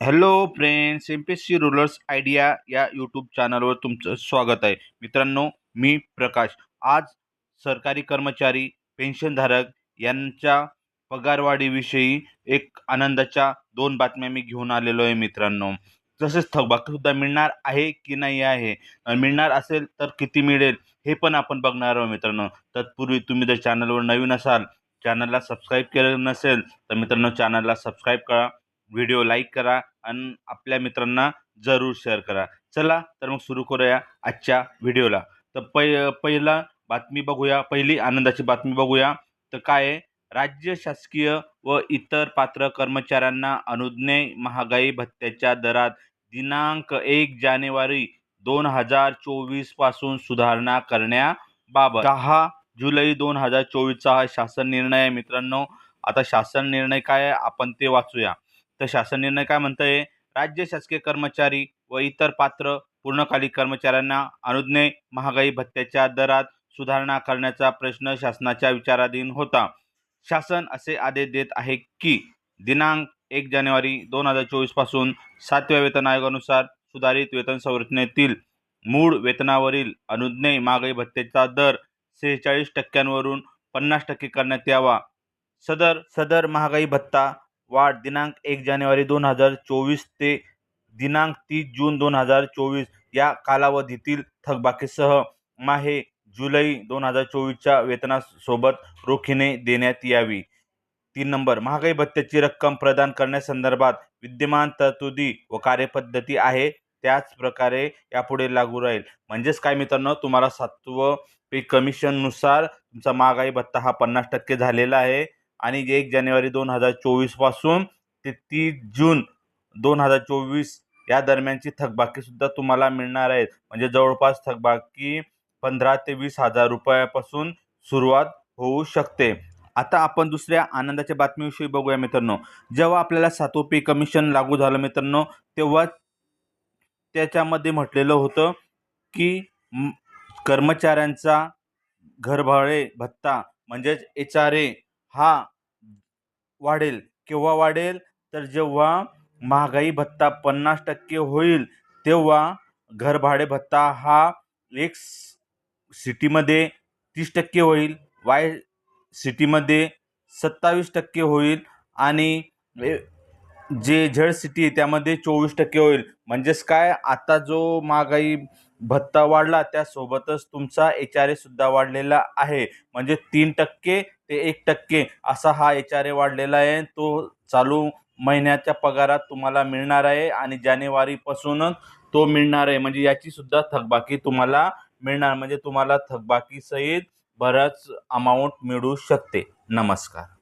Hello friends M P S C rulers idea या YouTube चॅनलवर तुमचं स्वागत आहे. मित्रांनो मी प्रकाश. आज सरकारी कर्मचारी पेन्शनधारक यांच्या पगारवाढीविषयी एक आनंदाच्या दोन बातम्या मी घेऊन आलेलो आहे मित्रांनो. तसेच थकबाकीसुद्धा मिळणार आहे की नाही आहे? मिळणार असेल तर किती मिळेल हे पण आपण बघणार आहोत मित्रांनो. तत्पूर्वी तुम्ही जर चॅनलवर नवीन असाल चॅनलला सबस्क्राईब केलं नसेल तर मित्रांनो चॅनलला सबस्क्राईब करा. व्हिडिओ लाईक करा आणि आपल्या मित्रांना जरूर शेअर करा. चला तर मग सुरू करूया आजच्या व्हिडिओला. तर पै पहिला बातमी बघूया पहिली आनंदाची बातमी बघूया. तर काय आहे? राज्य शासकीय व इतर पात्र कर्मचाऱ्यांना अनुज्ञेय महागाई भत्त्याच्या दरात दिनांक एक जानेवारी दोन हजार चोवीसपासून सुधारणा करण्याबाबत दहा जुलै दोन हजार चोवीसचा हा शासन निर्णय आहे मित्रांनो. आता शासन निर्णय काय आहे? आपण ते वाचूया. तर शासन निर्णय काय म्हणतंय? राज्य शासकीय कर्मचारी व इतर पात्र पूर्णकालिक कर्मचाऱ्यांना अनुज्ञे महागाई भत्त्याच्या दरात सुधारणा करण्याचा प्रश्न शासनाच्या विचाराधीन होता. शासन असे आदेश देत आहे की दिनांक एक जानेवारी दोन हजार चोवीसपासून सातव्या वेतन आयोगानुसार सुधारित वेतन संरचनेतील मूळ वेतनावरील अनुज्ञे महागाई भत्त्याचा दर सेहेचाळीस टक्क्यांवरून पन्नास टक्के करण्यात यावा. सदर सदर महागाई भत्ता वाढ दिनांक एक जानेवारी दोन हजार चोवीस ते दिनांक तीस जून दोन हजार चोवीस या कालावधीतील थकबाकीसह माहे जुलै दोन हजार चोवीसच्या वेतनासोबत रोखीने देण्यात यावी. तीन नंबर महागाई भत्त्याची रक्कम प्रदान करण्यासंदर्भात विद्यमान तरतुदी व कार्यपद्धती आहे त्याच प्रकारे यापुढे लागू राहील. म्हणजेच काय मित्रांनो तुम्हाला सातवं पे कमिशननुसार तुमचा महागाई भत्ता हा पन्नास टक्के झालेला आहे. आणि एक जानेवारी दोन हजार चोवीसपासून ते तीस जून दोन हजार चोवीस या दरम्यानची थकबाकीसुद्धा तुम्हाला मिळणार आहेत. म्हणजे जवळपास थकबाकी पंधरा ते वीस हजार रुपयापासून सुरुवात होऊ शकते. आता आपण दुसऱ्या आनंदाच्या बातमीविषयी बघूया मित्रांनो. जेव्हा आपल्याला सातोपी कमिशन लागू झालं मित्रांनो तेव्हा त्याच्यामध्ये म्हटलेलं होतं की कर्मचाऱ्यांचा घरभाडे भत्ता म्हणजेच एच आर ए हा वाढेल. केव्हा वाढेल? तर जेव्हा महागाई भत्ता पन्नास टक्के होईल तेव्हा घरभाडे भत्ता हा एक सिटीमध्ये तीस टक्के होईल वाय सिटीमध्ये सत्तावीस टक्के होईल आणि जे झेड सिटी त्यामध्ये चोवीस टक्के होईल. म्हणजेच काय? आता जो महागाई भत्ता वाढला त्यासोबतच तुमचा एच आर एसुद्धा वाढलेला आहे. म्हणजे तीन टक्के ते एक टक्के असा हा एच आर ए वाढलेला आहे. तो चालू महिन्याच्या पगारात तुम्हाला मिळणार आहे आणि जानेवारीपासूनच तो मिळणार आहे. म्हणजे याची सुद्धा थकबाकी तुम्हाला मिळणार. म्हणजे तुम्हाला थकबाकीसहित बराच अमाऊंट मिळू शकते. नमस्कार.